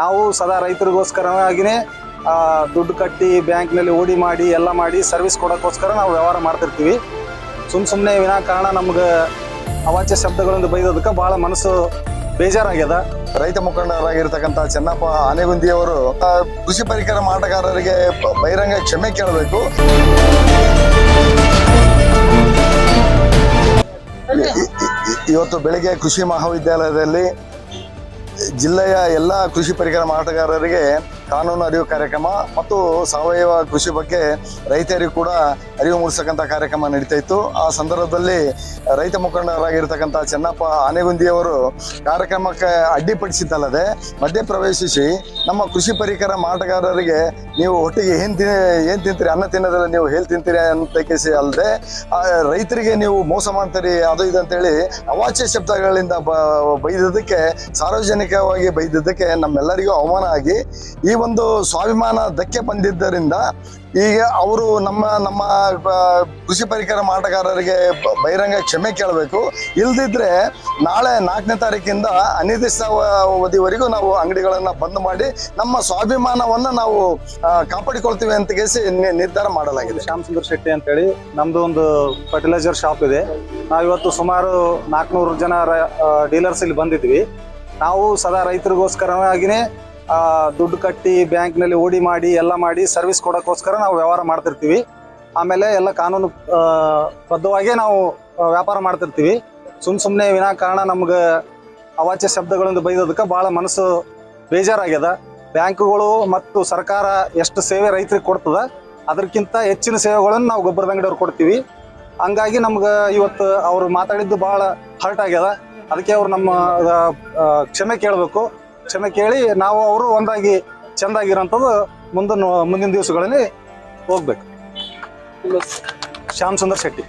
ನಾವು ಸದಾ ರೈತರಿಗೋಸ್ಕರವಾಗಿನೇ ದುಡ್ಡು ಕಟ್ಟಿ ಬ್ಯಾಂಕ್ನಲ್ಲಿ ಓಡಿ ಮಾಡಿ, ಎಲ್ಲ ಮಾಡಿ ಸರ್ವಿಸ್ ಕೊಡೋಕ್ಕೋಸ್ಕರ ನಾವು ವ್ಯವಹಾರ ಮಾಡ್ತಿರ್ತೀವಿ. ಸುಮ್ಮ ಸುಮ್ಮನೆ ವಿನಾಕಾರಣ ನಮ್ಗೆ ಅವಾಚ್ಯ ಶಬ್ದಗಳಿಂದ ಬೈದೋದಕ್ಕೆ ಭಾಳ ಮನಸ್ಸು ಬೇಜಾರಾಗ್ಯದ. ರೈತ ಮುಖಂಡರಾಗಿರ್ತಕ್ಕಂಥ ಚೆನ್ನಪ್ಪ ಆನೆಗುಂದಿಯವರು ಕೃಷಿ ಪರಿಕರ ಮಾಟಗಾರರಿಗೆ ಬಹಿರಂಗ ಕ್ಷಮೆ ಕೇಳಬೇಕು. ಇವತ್ತು ಬೆಳಿಗ್ಗೆ ಕೃಷಿ ಮಹಾವಿದ್ಯಾಲಯದಲ್ಲಿ ಜಿಲ್ಲೆಯ ಎಲ್ಲ ಕೃಷಿ ಪರಿಕರ ಮಾರಾಟಗಾರರಿಗೆ ಕಾನೂನು ಅರಿವು ಕಾರ್ಯಕ್ರಮ ಮತ್ತು ಸಾವಯವ ಕೃಷಿ ಬಗ್ಗೆ ರೈತರಿಗೂ ಕೂಡ ಅರಿವು ಮೂಡಿಸತಕ್ಕಂಥ ಕಾರ್ಯಕ್ರಮ ನಡೀತಾ ಇತ್ತು. ಆ ಸಂದರ್ಭದಲ್ಲಿ ರೈತ ಮುಖಂಡರಾಗಿರ್ತಕ್ಕಂಥ ಚೆನ್ನಪ್ಪ ಆನೆಗುಂದಿಯವರು ಕಾರ್ಯಕ್ರಮಕ್ಕೆ ಅಡ್ಡಿಪಡಿಸಿದ್ದಲ್ಲದೆ ಮಧ್ಯ ಪ್ರವೇಶಿಸಿ ನಮ್ಮ ಕೃಷಿ ಪರಿಕರ ಮಾರಾಟಗಾರರಿಗೆ ನೀವು ಒಟ್ಟಿಗೆ ಏನು ತಿನ್, ಏನು ತಿಂತೀರಿ, ಅನ್ನ ತಿನ್ನೋದಲ್ಲ ನೀವು ಹೇಳಿ ತಿಂತೀರಿ ಅಂತ ಕೇಸಿ ಅಲ್ಲದೆ ರೈತರಿಗೆ ನೀವು ಮೋಸ ಮಾಡ್ತೀರಿ, ಅದು ಇದು ಅಂತೇಳಿ ಅವಾಚ್ಯ ಶಬ್ದಗಳಿಂದ ಬ ಬೈದದಕ್ಕೆ ಸಾರ್ವಜನಿಕವಾಗಿ ಬೈದಿದ್ದಕ್ಕೆ ನಮ್ಮೆಲ್ಲರಿಗೂ ಅವಮಾನ ಆಗಿ ಈ ಒಂದು ಸ್ವಾಭಿಮಾನ ಧಕ್ಕೆ ಬಂದಿದ್ದರಿಂದ ಈಗ ಅವರು ನಮ್ಮ ನಮ್ಮ ಕೃಷಿ ಪರಿಕರ ಮಾರಾಟಗಾರರಿಗೆ ಬ- ಬಹಿರಂಗ ಕ್ಷಮೆ ಕೇಳಬೇಕು. ಇಲ್ದಿದ್ರೆ ನಾಳೆ ನಾಲ್ಕನೇ ತಾರೀಕಿಂದ ಅನಿರ್ದಿಷ್ಟಾವಧಿವರೆಗೂ ನಾವು ಅಂಗಡಿಗಳನ್ನು ಬಂದ್ ಮಾಡಿ ನಮ್ಮ ಸ್ವಾಭಿಮಾನವನ್ನು ನಾವು ಕಾಪಾಡಿಕೊಳ್ತೀವಿ ಅಂತ ಕೇಸಿ ನಿರ್ಧಾರ ಮಾಡಲಾಗಿದೆ. ಶ್ಯಾಮ್ ಸುಂದರ್ ಶೆಟ್ಟಿ ಅಂತೇಳಿ ನಮ್ದು ಒಂದು ಫರ್ಟಿಲೈಸರ್ ಶಾಪ್ ಇದೆ. ನಾವಿವತ್ತು ಸುಮಾರು ನಾಲ್ಕುನೂರು ಜನ ಡೀಲರ್ಸ್ ಇಲ್ಲಿ ಬಂದಿದ್ವಿ. ನಾವು ಸದಾ ರೈತರಿಗೋಸ್ಕರವಾಗಿನೇ ಆ, ದುಡ್ಡು ಕಟ್ಟಿ ಬ್ಯಾಂಕ್ನಲ್ಲಿ ಓಡಿ ಮಾಡಿ, ಎಲ್ಲ ಮಾಡಿ ಸರ್ವಿಸ್ ಕೊಡೋಕ್ಕೋಸ್ಕರ ನಾವು ವ್ಯವಹಾರ ಮಾಡ್ತಿರ್ತೀವಿ. ಆಮೇಲೆ ಎಲ್ಲ ಕಾನೂನು ಬದ್ಧವಾಗೇ ನಾವು ವ್ಯಾಪಾರ ಮಾಡ್ತಿರ್ತೀವಿ. ಸುಮ್ಮ ಸುಮ್ಮನೆ ವಿನಾಕಾರಣ ನಮ್ಗೆ ಅವಾಚ್ಯ ಶಬ್ದಗಳಿಂದ ಬೈದೋದಕ್ಕೆ ಭಾಳ ಮನಸ್ಸು ಬೇಜಾರಾಗ್ಯದ. ಬ್ಯಾಂಕುಗಳು ಮತ್ತು ಸರ್ಕಾರ ಎಷ್ಟು ಸೇವೆ ರೈತರಿಗೆ ಕೊಡ್ತದ, ಅದಕ್ಕಿಂತ ಹೆಚ್ಚಿನ ಸೇವೆಗಳನ್ನು ನಾವು ಗೊಬ್ಬರದ ಅಂಗಡಿಯವ್ರು ಕೊಡ್ತೀವಿ. ಹಂಗಾಗಿ ನಮ್ಗೆ ಇವತ್ತು ಅವರು ಮಾತಾಡಿದ್ದು ಭಾಳ ಹರ್ಟ್ ಆಗ್ಯದ. ಅದಕ್ಕೆ ಅವ್ರು ನಮ್ಮ ಕ್ಷಮೆ ಕೇಳಬೇಕು. ಕ್ಷಮೆ ಕೇಳಿ ನಾವು ಅವರು ಒಂದಾಗಿ ಚೆಂದಾಗಿರೋಂಥದ್ದು ಮುಂದಿನ ಮುಂದಿನ ದಿವಸಗಳಲ್ಲಿ ಹೋಗ್ಬೇಕು. ಶ್ಯಾಮ್ ಸುಂದರ್ ಶೆಟ್ಟಿ.